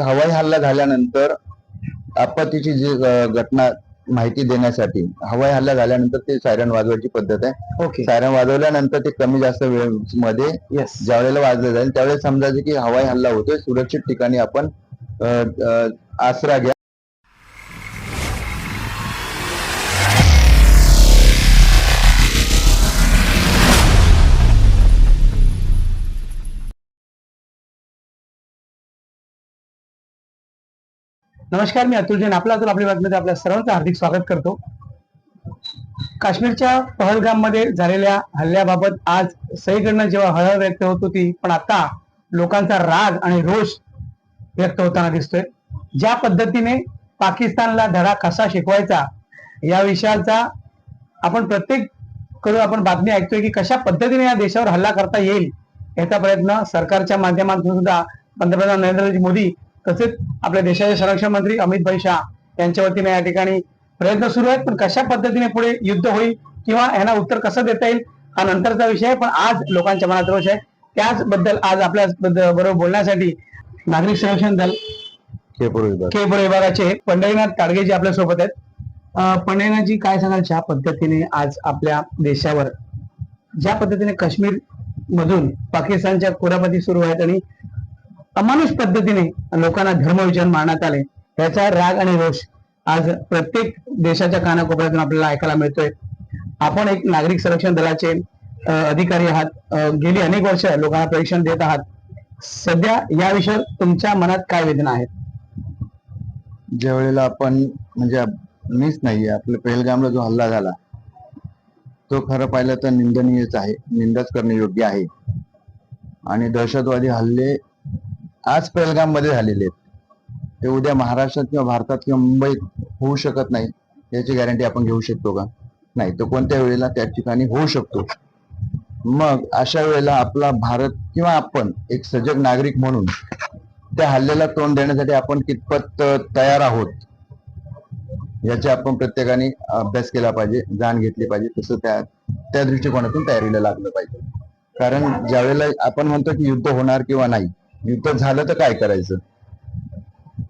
हवाई हल्ला झाल्यानंतर आपत्तीची जी घटना माहिती देण्यासाठी हवाई हल्ला झाल्यानंतर ते सायरन वाजवायची पद्धत आहे. ओके. सायरन वाजवल्यानंतर ते कमी जास्त वेळमध्ये येस ज्या वेळेला वाजलं जाईल त्यावेळेस समजायचं की हवाई हल्ला होतोय सुरक्षित ठिकाणी आपण आसरा घ्या. नमस्कार मी अतुल जैन आपला अतुल आपल्या बातमीमध्ये आपल्या सर्वांचं हार्दिक स्वागत करतो. काश्मीरच्या पहलगाममध्ये झालेल्या हल्ल्याबाबत आज सईकडनं जेव्हा हळहळ व्यक्त होत होती पण आता लोकांचा राग आणि रोष व्यक्त होताना दिसतोय. ज्या पद्धतीने पाकिस्तानला धडा कसा शिकवायचा या विषयाचा आपण प्रत्येककडून आपण बातमी ऐकतोय की कशा पद्धतीने या देशावर हल्ला करता येईल याचा प्रयत्न सरकारच्या माध्यमातून सुद्धा पंतप्रधान नरेंद्र मोदी तसेच आपल्या देशाचे संरक्षण मंत्री अमित भाई शाह यांच्या वतीने या ठिकाणी प्रयत्न सुरू आहेत. पण कशा पद्धतीने पुढे युद्ध होईल किंवा यांना उत्तर कसं देता येईल हा नंतरचा विषय आहे. पण आज लोकांच्या मनात रोष आहे. त्याचबद्दल आज आपल्या बरोबर बोलण्यासाठी नागरिक संरक्षण दल केबळ विभागाचे पंढरीनाथ काडगेजी आपल्यासोबत आहेत. पंढरीनाथजी काय सांगाल? ज्या पद्धतीने आज आपल्या देशावर ज्या पद्धतीने काश्मीर मधून पाकिस्तानच्या कुरापती सुरू आहेत आणि अमानुष पद्धतीने लोकांना धर्मविचार मारण्यात आले. याचा राग आणि रोष आज प्रत्येक देशाच्या कानाकोपऱ्यातून आपल्याला ऐकायला मिळतोय. आपण एक नागरिक संरक्षण दलाचे अधिकारी आहात. गेली अनेक वर्ष लोकांना प्रशिक्षण देत आहात. सध्या या विषयावर तुमच्या मनात काय वेदना आहेत? ज्या वेळेला आपण म्हणजे मीच नाहीये आपल्या पहिलगामला जो हल्ला झाला तो खरं पाहिलं तर निंदनीयच आहे. निंदाच करणे योग्य आहे. आणि दहशतवादी हल्ले आज पहिलगाममध्ये झालेले आहेत. ते उद्या महाराष्ट्रात किंवा भारतात किंवा मुंबईत होऊ शकत नाही याची गॅरंटी आपण घेऊ शकतो का? नाही तो कोणत्या वेळेला त्या ठिकाणी होऊ शकतो? मग अशा वेळेला आपला भारत किंवा आपण एक सजग नागरिक म्हणून त्या हल्ल्याला तोंड देण्यासाठी आपण कितपत तयार आहोत? याचे आपण प्रत्येकाने अभ्यास केला पाहिजे जाण घेतली पाहिजे तसं त्या त्या दृष्टिकोनातून तयारीला लागलं पाहिजे. कारण ज्यावेळेला आपण म्हणतो की युद्ध होणार किंवा नाही युद्ध झालं तर काय करायचं?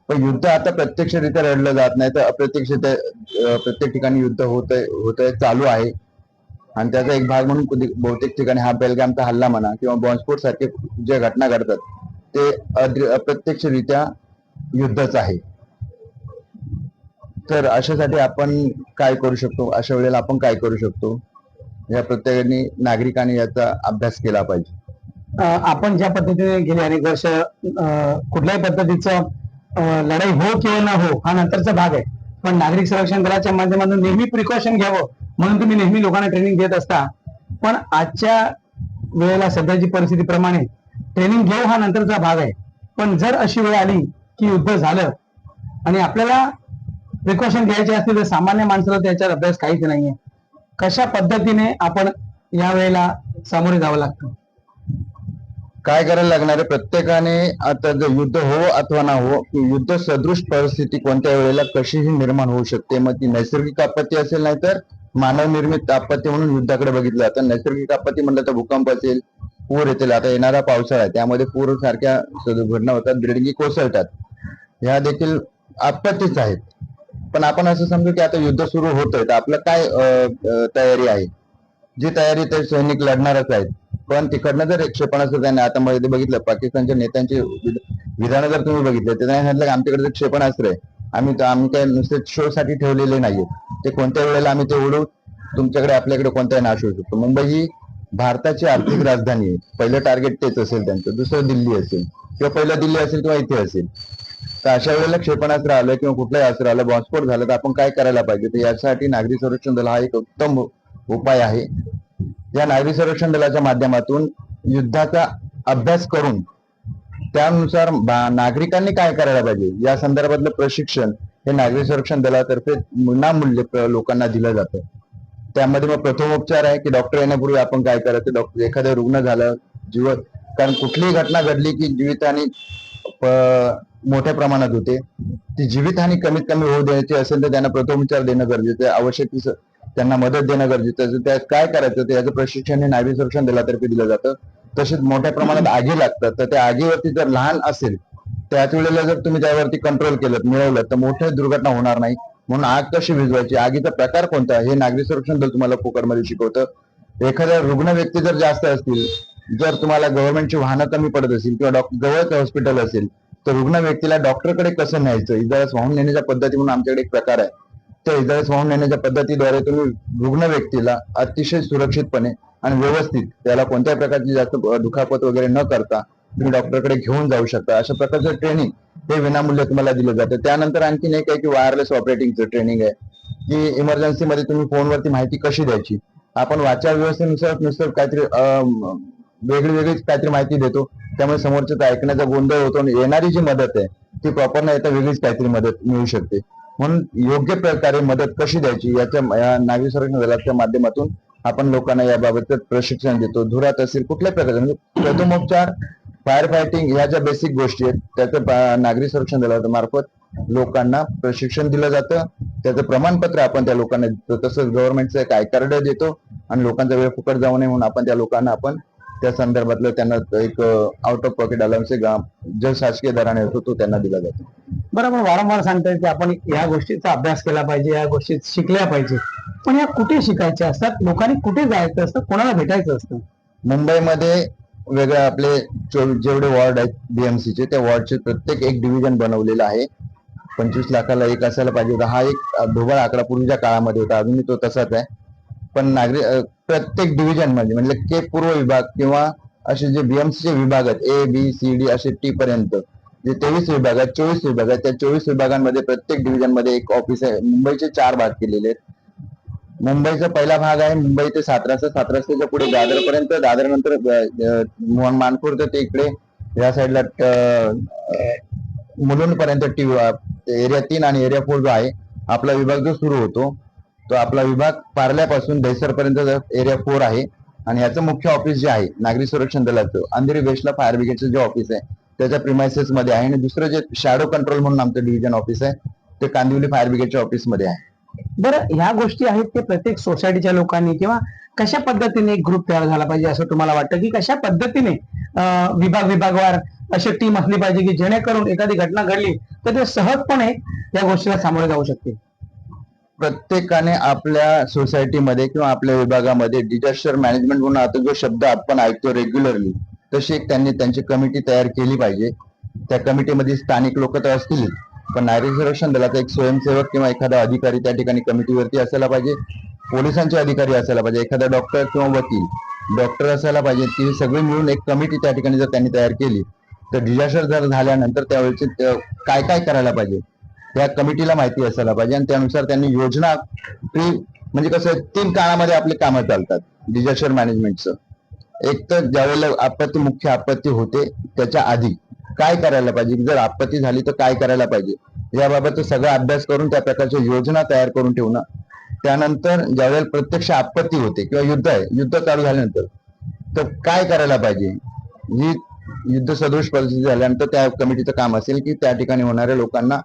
पण युद्ध आता प्रत्यक्षरित्या लढलं जात नाही तर अप्रत्यक्षरित्या प्रत्येक ठिकाणी युद्ध होत होत चालू आहे. आणि त्याचा एक भाग म्हणून बहुतेक ठिकाणी हा बेलगामचा हल्ला म्हणा किंवा बॉम्बस्फोट सारखे ज्या घटना घडतात ते अप्रत्यक्षरित्या युद्धच आहे. तर अशासाठी आपण काय करू शकतो? अशा वेळेला आपण काय करू शकतो? या प्रत्येकाने नागरिकांनी याचा अभ्यास केला पाहिजे. आपण ज्या पद्धतीने गेले अनेक वर्ष अं, कुठल्याही पद्धतीचं लढाई हो किंवा न हो हा नंतरचा भाग आहे. पण नागरिक संरक्षण दलाच्या माध्यमातून नेहमी प्रिकॉशन घ्यावं म्हणून तुम्ही नेहमी लोकांना ट्रेनिंग देत असता. पण आजच्या वेळेला सध्याची परिस्थितीप्रमाणे ट्रेनिंग घेऊ हा नंतरचा भाग आहे. पण जर अशी वेळ आली की युद्ध झालं आणि आपल्याला प्रिकॉशन घ्यायचे असतील तर सामान्य माणसाला त्याच्यावर अभ्यास काहीच नाहीये. कशा पद्धतीने आपण या वेळेला सामोरे जावं लागतं? काय करायला लागणार आहे? प्रत्येकाने आता जर युद्ध हो अथवा ना हो युद्ध सदृश परिस्थिती कोणत्या वेळेला कशीही निर्माण होऊ शकते? मग ती नैसर्गिक आपत्ती असेल नाही तर मानव निर्मित आपत्ती म्हणून युद्धाकडे बघितलं आता नैसर्गिक आपत्ती म्हणलं तर भूकंप असेल पूर येतील. आता येणारा पावसाळा आहे. त्यामध्ये पूर सारख्या घटना होतात बिल्डिंगी कोसळतात. ह्या देखील आपत्तीच आहेत. पण आपण असं समजू की आता युद्ध सुरू होतंय. तर आपलं काय तयारी आहे? जी तयारी ते सैनिक लढणारच आहेत. पण तिकडनं जर एक क्षेपणास्त्र त्याने आता मध्ये बघितलं पाकिस्तानच्या नेत्यांची विधानं जर तुम्ही बघितले तर त्यांनी सांगितलं आमच्याकडे जे क्षेपणास्त्र आहे आम्ही आम्ही काय नुसते शो साठी ठेवलेले नाहीये ते कोणत्या वेळेला आम्ही ते उडवू तुमच्याकडे आपल्याकडे कोणताही नाश होऊ शकतो. मुंबई ही भारताची आर्थिक राजधानी आहे. पहिलं टार्गेट तेच असेल त्यांचं दुसरं दिल्ली असेल. किंवा पहिलं दिल्ली असेल किंवा इथे असेल. तर अशा वेळेला क्षेपणास्त्र आलं किंवा कुठलंही अस्त्र आलं बॉम्बस्फोट झालं तर आपण काय करायला पाहिजे? तर यासाठी नागरी संरक्षण दल हा एक उत्तम उपाय आहे. या नागरी संरक्षण दलाच्या माध्यमातून युद्धाचा अभ्यास करून त्यानुसार नागरिकांनी काय करायला पाहिजे? या संदर्भातलं प्रशिक्षण हे नागरी संरक्षण दलातर्फे विनामूल्य लोकांना दिलं जातं. त्यामध्ये मग प्रथमोपचार आहे की डॉक्टर येण्यापूर्वी आपण काय करायचं? डॉक्टर एखादं रुग्ण झालं जीव कारण कुठलीही घटना घडली की जीवितहानी मोठ्या प्रमाणात होते. ती जीवितहानी कमीत कमी होऊ द्यायची असेल तर त्यांना प्रथमोपचार देणं गरजेचं आहे. आवश्यक त्यांना मदत देणं गरजेचं त्यात काय करायचं ते याचं प्रशिक्षण हे नागरी संरक्षण दलातर्फे दिलं जातं. तसेच मोठ्या प्रमाणात आगी लागतात. तर त्या आगीवरती जर लहान असेल त्याच वेळेला जर तुम्ही त्यावरती कंट्रोल केलं मिळवलं तर मोठ्या दुर्घटना होणार नाही. म्हणून आग कशी भिजवायची? आगीचा प्रकार कोणता हे नागरी संरक्षण दल तुम्हाला फुकटमध्ये शिकवतं. एखाद्या रुग्ण व्यक्ती जर जास्त असतील जर तुम्हाला गव्हर्नमेंटची वाहनं कमी पडत असेल किंवा डॉक्टर जवळच हॉस्पिटल असेल तर रुग्ण व्यक्तीला डॉक्टरकडे कसं न्यायचं? इजारास वाहून नेण्याच्या पद्धती म्हणून आमच्याकडे एक प्रकार आहे. त्या वाहून नेण्याच्या पद्धतीद्वारे तुम्ही रुग्ण व्यक्तीला अतिशय सुरक्षितपणे आणि व्यवस्थित त्याला कोणत्याही प्रकारची जास्त दुखापत वगैरे न करता तुम्ही डॉक्टरकडे घेऊन जाऊ शकता. अशा प्रकारचं ट्रेनिंग हे विनामूल्य तुम्हाला दिलं जातं. त्यानंतर आणखीन एक आहे की वायरलेस ऑपरेटिंगचं ट्रेनिंग आहे की इमर्जन्सीमध्ये तुम्ही फोनवरती माहिती कशी द्यायची? आपण वाचा व्यवस्थेनुसार नुसार काहीतरी वेगळी वेगळी वेगळीच काहीतरी माहिती देतो. त्यामुळे समोरच्या ऐकण्याचा गोंधळ होतो आणि येणारी जी मदत आहे ती प्रॉपर नाही तर वेगळीच काहीतरी मदत मिळू शकते. म्हणून योग्य प्रकारे मदत कशी द्यायची याच्या या नागरी संरक्षण दलाच्या माध्यमातून आपण लोकांना याबाबत प्रशिक्षण देतो. धुरात असेल कुठल्या प्रकारचे म्हणजे प्रथमोपचार फायर फायटिंग ह्या ज्या बेसिक गोष्टी आहेत त्याचं नागरी संरक्षण दलामार्फत लोकांना प्रशिक्षण दिलं जातं. त्याचं प्रमाणपत्र आपण त्या लोकांना देतो. तसंच गव्हर्नमेंटचं एक आय कार्ड देतो आणि लोकांचा वेळ फुकट जाऊ नये म्हणून आपण त्या लोकांना आपण त्या संदर्भातलं त्यांना एक आउट ऑफ पॉकेट अलाउन्स जो शासकीय दराने होतो तो त्यांना दिला जातो. बरोबर वारंवार सांगताय की आपण या गोष्टीचा अभ्यास केला पाहिजे या गोष्टी शिकल्या पाहिजे. पण या कुठे शिकायच्या असतात? लोकांनी कुठे जायचं असतं? कोणाला भेटायचं असतं? मुंबईमध्ये वेगळे आपले जेवढे वॉर्ड आहेत बीएमसीचे त्या वॉर्डचे प्रत्येक एक डिव्हिजन बनवलेलं आहे. पंचवीस लाखाला एक असायला पाहिजे होता. हा एक ढोबळ आकडा पूर्वीच्या काळामध्ये होता. अजूनही तो तसाच आहे. पण नागरिक प्रत्येक डिव्हिजनमध्ये म्हणजे के पूर्व विभाग किंवा असे जे बीएमसीचे विभाग आहेत ए बी सी डी असे टी पर्यंत जे तेवीस विभाग आहेत चोवीस विभाग आहेत त्या चोवीस विभागांमध्ये प्रत्येक डिव्हिजनमध्ये एक ऑफिस आहे. मुंबईचे चार भाग केलेले आहेत. मुंबईचा पहिला भाग आहे मुंबई ते सात रस्ता पुढे दादर पर्यंत दादर नंतर मानपूर ते ते इकडे या साईडला मुलुंड पर्यंत टी एरिया तीन आणि एरिया फोर जो आहे आपला विभाग जो सुरू होतो तो आपला विभाग पार्ल्यापासून दहिसर पर्यंत एरिया फोर आहे. आणि याचं मुख्य ऑफिस जे आहे नागरी संरक्षण दलाचं अंधेरी वेस्टला फायर ब्रिगेडचं जे ऑफिस आहे त्याच्या प्रिमायसेस मध्ये आहे. आणि दुसरं जे शॅडो कंट्रोल म्हणून आमचं डिव्हिजन ऑफिस आहे ते कांदिवली फायर ब्रिगेडच्या ऑफिसमध्ये आहे. बरं ह्या गोष्टी आहेत ते प्रत्येक सोसायटीच्या लोकांनी किंवा कशा पद्धतीने एक ग्रुप तयार झाला पाहिजे असं तुम्हाला वाटतं? की कशा पद्धतीने विभाग विभागवार अशी टीम असली पाहिजे की जेणेकरून एखादी घटना घडली तर ते सहजपणे या गोष्टीला सामोरे जाऊ शकते प्रत्येकाने आपल्या सोसायटीमध्ये किंवा आपल्या विभागामध्ये डिझास्टर मॅनेजमेंट म्हणून आता जो शब्द आपण ऐकतो रेग्युलरली तशी एक त्यांनी त्यांची कमिटी तयार केली पाहिजे. त्या कमिटीमध्ये स्थानिक लोक तर असतील पण नागरिक संरक्षण दलाचा एक स्वयंसेवक किंवा एखादा अधिकारी त्या ठिकाणी कमिटीवरती असायला पाहिजे. पोलिसांचे अधिकारी असायला पाहिजे एखादा डॉक्टर किंवा वकील. डॉक्टर असायला पाहिजे ती सगळी मिळून एक कमिटी त्या ठिकाणी जर त्यांनी तयार केली तर डिझास्टर जर झाल्यानंतर त्यावेळेचे काय काय करायला पाहिजे? त्या कमिटीला माहिती असायला पाहिजे आणि त्यानुसार त्यांनी योजना प्री म्हणजे कसं तीन काळामध्ये आपली कामं चालतात डिझास्टर मॅनेजमेंटचं एक तर ज्यावेळेला आपत्ती मुख्य आपत्ती होते त्याच्या आधी काय करायला पाहिजे? जर आपत्ती झाली तर काय करायला पाहिजे? याबाबत सगळा अभ्यास करून त्या प्रकारच्या योजना तयार करून ठेवणं. त्यानंतर ज्यावेळेला प्रत्यक्ष आपत्ती होते किंवा युद्ध आहे युद्ध चालू झाल्यानंतर तर काय करायला पाहिजे? ही युद्ध सदृश परिस्थिती झाल्यानंतर त्या कमिटीचं काम असेल की त्या ठिकाणी होणाऱ्या लोकांना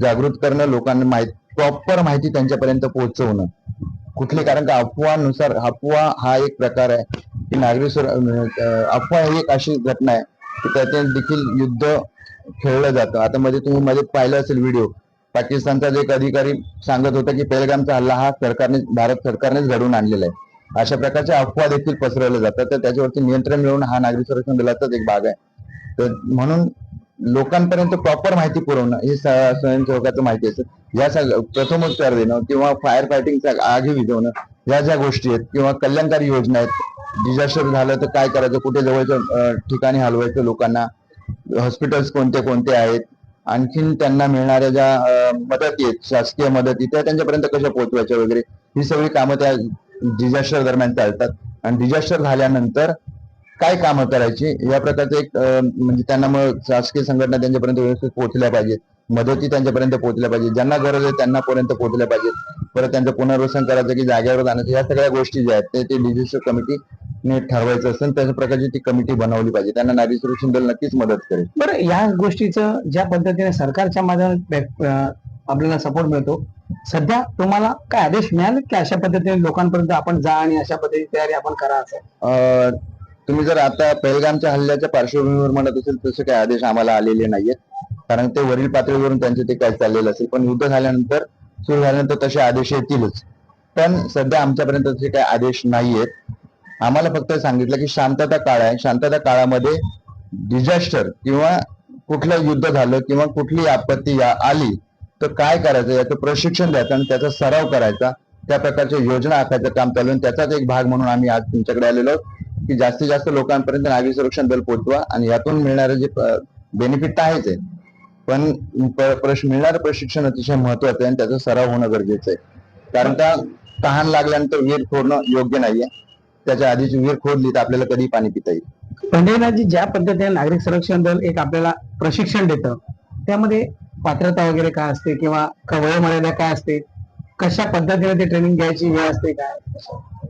जागृत करणं लोकांना माहिती प्रॉपर माहिती त्यांच्यापर्यंत पोहोचवणं. कुठली? कारण का अफवानुसार अफवा हा एक प्रकार आहे. की नागरी सुर- अफवा ही एक अशी घटना आहे की त्याच्यात देखील युद्ध खेळलं जातं. आता मध्ये तुम्ही मध्ये पाहिलं असेल व्हिडिओ. पाकिस्तानचा एक अधिकारी सांगत होता की पेलगामचा हल्ला हा सरकारने भारत सरकारनेच घडवून आणलेला आहे. अशा प्रकारच्या अफवा देखील पसरवल्या जातात. तर त्याच्यावरती नियंत्रण मिळवून हा नागरी संरक्षण दलाचाच एक भाग आहे. तर म्हणून लोकांपर्यंत प्रॉपर माहिती पुरवणं हे स्वयंसेवकाचं माहिती असेल या सगळं प्रथमोपचार देणं किंवा फायर फायटिंगचा आगी विझवणं या ज्या गोष्टी आहेत किंवा कल्याणकारी योजना आहेत डिझास्टर झालं तर काय करायचं? कुठे जवळच्या ठिकाणी हलवायचं लोकांना? हॉस्पिटल्स कोणते कोणते आहेत? आणखीन त्यांना मिळणाऱ्या ज्या मदती आहेत शासकीय मदती त्या त्यांच्यापर्यंत कशा पोहोचवायच्या वगैरे? ही सगळी कामं त्या डिझास्टर दरम्यान चालतात. आणि डिझास्टर झाल्यानंतर काय कामं करायची? या प्रकारचे एक म्हणजे त्यांना मग शासकीय संघटना त्यांच्यापर्यंत व्यवस्थित पोहोचल्या पाहिजेत. मदती त्यांच्यापर्यंत पोहोचल्या पाहिजे ज्यांना गरज आहे त्यांना पर्यंत पोहोचल्या पाहिजेत. परत त्यांचं पुनर्वसन करायचं की जागेवर जाण्याचं. या सगळ्या गोष्टी ज्या आहेत ते डिझास्टर कमिटी ठरवायचं असेल तशा प्रकारची ती कमिटी बनवली पाहिजे. त्यांना नागरी संरक्षण दल नक्कीच मदत करेल. बरं या गोष्टीचं ज्या पद्धतीने सरकारच्या माध्यमात आपल्याला सपोर्ट मिळतो सध्या तुम्हाला काय आदेश मिळाले की अशा पद्धतीने लोकांपर्यंत आपण जा आणि अशा पद्धतीची तयारी आपण करा असं? तुम्ही जर आता पहलगामच्या हल्ल्याच्या पार्श्वभूमीवर म्हणत असेल तसे काही आदेश आम्हाला आलेले नाहीयेत. कारण ते वरील पातळीवरून त्यांचे ते काय चाललेलं असेल. पण युद्ध झाल्यानंतर सुरू झाल्यानंतर तसे आदेश येतीलच. पण सध्या आमच्यापर्यंत तसे काही आदेश नाहीयेत. आम्हाला फक्त सांगितलं की शांतता काळ आहे. शांतता काळामध्ये डिझास्टर किंवा कुठलं युद्ध झालं किंवा कुठली आपत्ती आली तर काय करायचं? याचं प्रशिक्षण द्यायचं आणि त्याचा सराव करायचा. त्या प्रकारच्या योजना आखायचं काम चालू आणि त्याचाच एक भाग म्हणून आम्ही आज तुमच्याकडे आलेलो आहोत की जास्तीत जास्त लोकांपर्यंत नागरी संरक्षण दल पोहोचवा आणि यातून मिळणारे जे बेनिफिट तर आहेच आहे. पण प्रश- मिळणारं प्रशिक्षण अतिशय महत्वाचं आहे आणि त्याचा सराव होणं गरजेचं आहे. कारण का? तहान लागल्यानंतर वीर फोडणं योग्य नाहीये. त्याच्या आधीची विहीर खोदली तर आपल्याला कधी पाणी पिता येईल. पंढरीनाथजी ज्या पद्धतीने नागरिक संरक्षण दल एक आपल्याला प्रशिक्षण देतं त्यामध्ये पात्रता वगैरे काय असते किंवा वयोमर्यादा काय असते? कशा पद्धतीने ते ट्रेनिंग घ्यायची वेळ असते काय?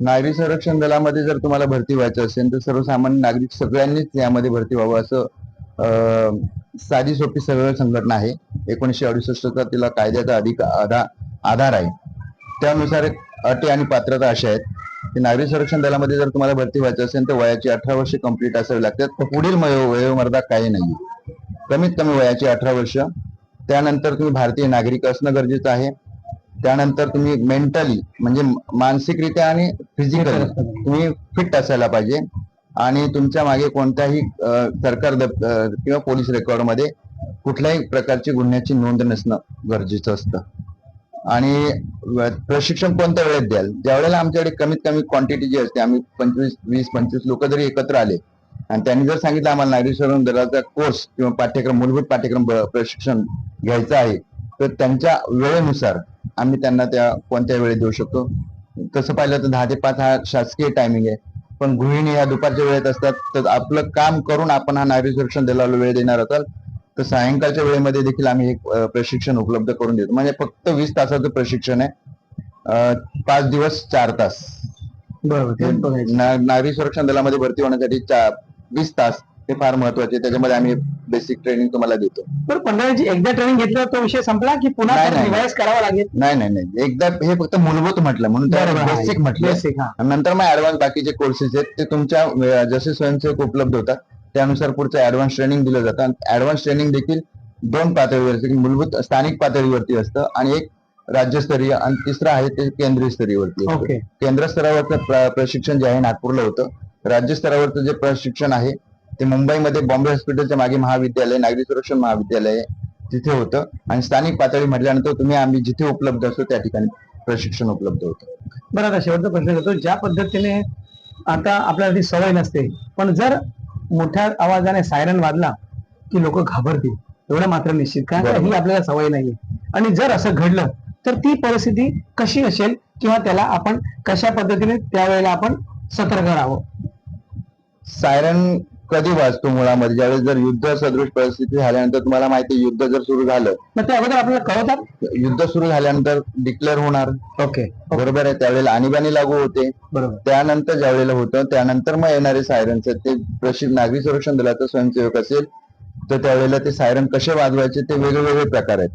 नागरी संरक्षण दलामध्ये जर तुम्हाला भरती व्हायचं असेल तर सर्वसामान्य नागरिक सगळ्यांनीच यामध्ये भरती व्हावं. असं अं, साधी सोपी सरळ संघटना आहे. एकोणीशे अडुसष्टचा तिला कायद्याचा अधिक आधा- आधार आहे. त्यानुसार अटी आणि पात्रता अशा आहेत. की नागरी संरक्षण दलामध्ये जर तुम्हाला भरती व्हायचं असेल तर वयाची अठरा वर्ष कंप्लीट असावी लागतात. तर पुढील वयो- वयोमर्यादा काही नाही कमीत कमी वयाची अठरा वर्ष. त्यानंतर तुम्ही भारतीय नागरिक असणं गरजेचं आहे. त्यानंतर तुम्ही मेंटली म्हणजे मानसिकरित्या आणि फिजिकली तुम्ही फिट असायला पाहिजे. आणि तुमच्या मागे कोणत्याही सरकार किंवा पोलीस रेकॉर्डमध्ये कुठल्याही प्रकारची गुन्ह्याची नोंद नसणं गरजेचं असतं. आणि प्रशिक्षण कोणत्या वेळेत द्याल? ज्या वेळेला आमच्याकडे कमीत कमी क्वांटिटी जी असते आम्ही पंचवीस वीस पंचवीस लोक जरी एकत्र आले आणि त्यांनी जर सांगितलं आम्हाला नागरिक संरक्षण दलाचा कोर्स किंवा पाठ्यक्रम मूलभूत पाठ्यक्रम प्रशिक्षण घ्यायचं आहे तर त्यांच्या वेळेनुसार आम्ही त्यांना त्या कोणत्या वेळेत देऊ शकतो? तसं पाहिलं तर दहा ते पाच हा शासकीय टायमिंग आहे. पण गृहिणी या दुपारच्या वेळेत असतात तर आपलं काम करून आपण हा नागरिक संरक्षण दलाला वेळ देणार असाल तर सायंकाळच्या वेळेमध्ये देखील आम्ही एक प्रशिक्षण उपलब्ध करून देतो. म्हणजे फक्त वीस तासाचं प्रशिक्षण आहे. पाच दिवस चार तास. बरोबर नागरी संरक्षण दलामध्ये भरती होण्यासाठी वीस तास हे फार महत्त्वाचे. त्याच्यामध्ये आम्ही बेसिक ट्रेनिंग तुम्हाला देतो. बरं पंढरीची एकदा ट्रेनिंग घेतलं तो विषय संपला की पुन्हा. रिवाइज करावा लागेल? नाही नाही नाही. एकदा हे फक्त मूलभूत म्हटलं. म्हणून बेसिक म्हटलं. नंतर मग ऍडव्हान्स बाकीचे कोर्सेस आहेत. ते तुमच्या जसे स्वयंसेवक उपलब्ध होतात त्यानुसार पुढचं ऍडव्हान्स ट्रेनिंग दिलं जातं. आणि ऍडव्हान्स ट्रेनिंग देखील दोन पातळीवर असतं की मूलभूत स्थानिक पातळीवरती असतं आणि एक राज्यस्तरीय आणि तिसरं आहे ते केंद्रीय स्तरीयवरती असतं. ओके. केंद्र स्तरावरचं प्र- प्रशिक्षण जे आहे नागपूरला होतं. राज्य स्तरावरचं जे प्रशिक्षण आहे ते मुंबईमध्ये बॉम्बे हॉस्पिटलच्या मागे महाविद्यालय नागरी संरक्षण महाविद्यालय तिथे होतं. आणि स्थानिक पातळी म्हटल्यानंतर तुम्ही आम्ही जिथे उपलब्ध असतो त्या ठिकाणी प्रशिक्षण उपलब्ध होतं. बरं आता शेवटचा प्रश्न करतो. ज्या पद्धतीने आता आपल्याला ती सवय नसते पण जर मोठ्या आवाजाने सायरन वाजला की लोक घाबरतील. एवढं मात्र निश्चित. कारण. ही आपल्याला सवय नाहीये. आणि जर असं घडलं तर ती परिस्थिती कशी असेल किंवा त्याला आपण कशा पद्धतीने त्यावेळेला आपण सतर्क राहावं? सायरन कधी वाजतो मुळामध्ये? ज्यावेळेस जर युद्ध सदृश परिस्थिती झाल्यानंतर तुम्हाला माहिती युद्ध जर सुरू झालं. मग त्या अगोदर आपल्याला कळवतात? युद्ध सुरू झाल्यानंतर डिक्लेअर होणार. ओके. बरोबर आहे त्यावेळेला आणीबाणी लागू होते. बरोबर. त्यानंतर ज्या वेळेला होतं त्यानंतर मग येणारे सायरन्स आहेत. ते प्रशिक्षण नागरी संरक्षण दलाचा स्वयंसेवक असेल तर त्यावेळेला ते सायरन कसे वाजवायचे ते वेगळे वेगळे प्रकार आहेत.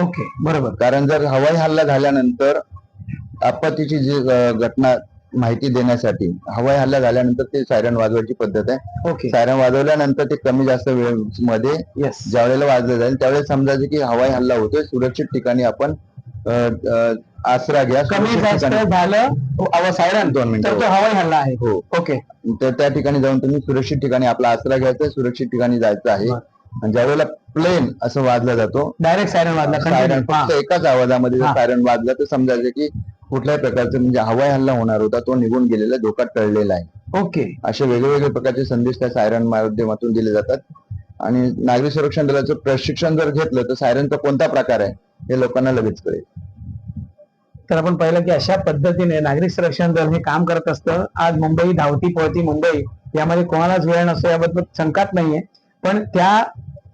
ओके. बरोबर. कारण जर हवाई हल्ला झाल्यानंतर आपत्तीची जी घटना माहिती देण्यासाठी. हवाई हल्ला झाल्यानंतर ते सायरन वाजवायची पद्धत आहे. ओके सायरन वाजवल्यानंतर ते कमी जास्त वेळेमध्ये येस ज्या वेळेला वाजलं जाईल त्यावेळेस समजायचं की हवाई हल्ला होतोय सुरक्षित ठिकाणी आपण अं, अं, आसरा घ्या. कमी सुरक्षित जास्त ठिकाणी- झालं सायरन दोन मिनिटं. तर तो हवाई हल्ला आहे. हो. ओके तर त्या ठिकाणी जाऊन तुम्ही सुरक्षित ठिकाणी आपला आसरा घ्यायचा आहे, सुरक्षित ठिकाणी जायचं आहे. आणि ज्या वेळेला प्लेन असं वाजला जातो डायरेक्ट सायरन वाजला सायरन continue. हा. फक्त एकाच आवाजामध्ये जर हा. सायरन वाजला तर समजायचं की कुठल्याही प्रकारचं म्हणजे हवाई हल्ला होणार होता तो निघून गेलेला धोका टळलेला आहे. ओके. असे वेगवेगळे प्रकारचे संदेश त्या सायरन माध्यमातून दिले जातात. आणि नागरी संरक्षण दलाचं प्रशिक्षण जर घेतलं तर सायरनचा कोणता प्रकार आहे हे लोकांना लगेच कळेल. तर आपण पाहिलं की अशा पद्धतीने नागरिक संरक्षण दल हे काम करत असतं. आज मुंबई धावती पळती मुंबई यामध्ये कोणालाच वेळ नसतो याबद्दल शंकाच नाहीये. पण त्या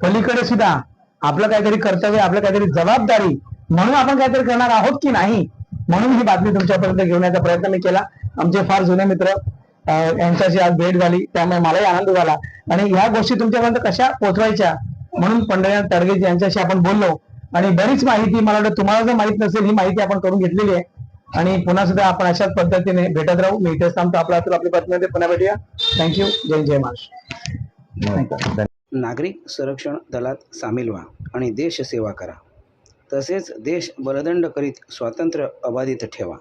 पलीकडे सुद्धा आपलं काहीतरी कर्तव्य आपलं काहीतरी जबाबदारी म्हणून आपण काहीतरी करणार आहोत की नाही म्हणून ही बातमी तुमच्यापर्यंत घेऊन यायचा प्रयत्न मी केला. आमचे फार जुने मित्र यांच्याशी आज भेट झाली त्यामुळे मलाही आनंद झाला. आणि ह्या गोष्टी तुमच्यापर्यंत कशा पोहोचवायच्या? म्हणून पंढरीनाथ तडगे यांच्याशी आपण बोललो. आणि बरीच माहिती मला वाटतं तुम्हाला जर माहीत नसेल ही माहिती आपण करून घेतलेली आहे. आणि पुन्हा सुद्धा आपण अशाच पद्धतीने भेटत राहू. मी इथेच थांबतो. आपला आपल्या बातमीमध्ये पुन्हा भेटूया. थँक्यू जय जय महाराष्ट्र. नागरिक संरक्षण दलात सामील व्हा आणि देशसेवा करा. तसेच देश बलदंड करीत स्वातंत्र्य अबाधित ठेवा.